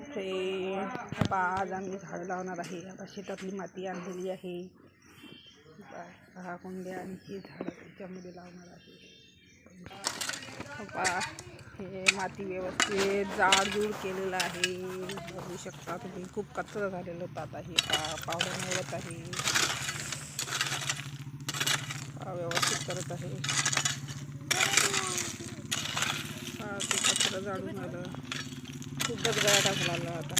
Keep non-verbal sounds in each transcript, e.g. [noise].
Friend आता आज आम्ही झाड लावणार आहे. आता शेतातली माती आणलेली आहे. सहा कुंड्या आणि ही झाडं त्याच्यामध्ये लावणार आहे. बा हे माती व्यवस्थित जाडजूड केलेलं आहे. बघू शकता तुम्ही खूप कचरा झालेलं होतं आता हे पा पावडर मिळत आहे. व्यवस्थित करत आहे. ते कचरा जाडून आलं. खूपच गळा टाकला आता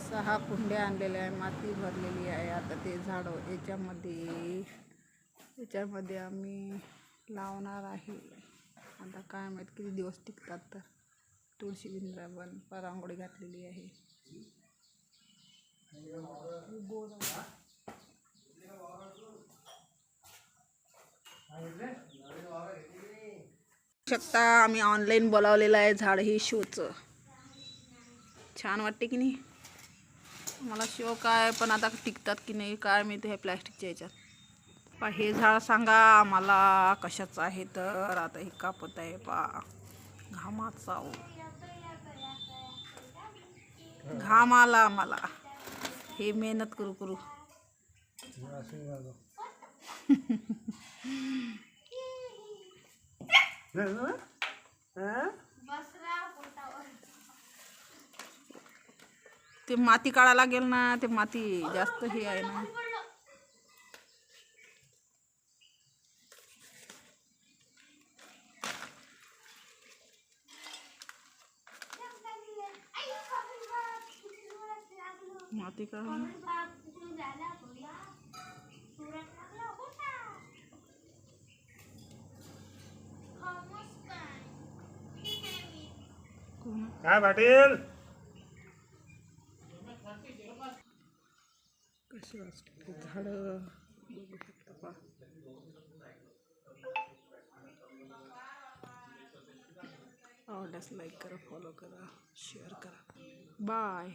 सहा कुंड्या आणलेल्या आहे माती भरलेली आहे. आता ते झाडं याच्यामध्ये याच्यामध्ये आम्ही लावणार आहे. आता काय माहीत किती दिवस टिकतात तर. तुळशी वृंदावन परांगोळी घातलेली आहे. शकता. आम्ही ऑनलाईन बोलावलेलं आहे झाड ही शोचं. छान वाटते की नाही? मला शो काय पण आता टिकतात की नाही काय मी ते हे प्लॅस्टिकच्या ह्याच्यात पा हे झाड सांगा आम्हाला कशाचं आहे तर. आता हे कापत आहे पा घामाचा. घाम आला आम्हाला. हे मेहनत करू करू. [laughs] ते माती काढायला लागेल ना ते माती जास्त हे आहे ना. माती काढा काय पाटील? कशी वाटते झाडं? बघू शकता पा आवडल्यास लाईक करा फॉलो करा शेअर करा. बाय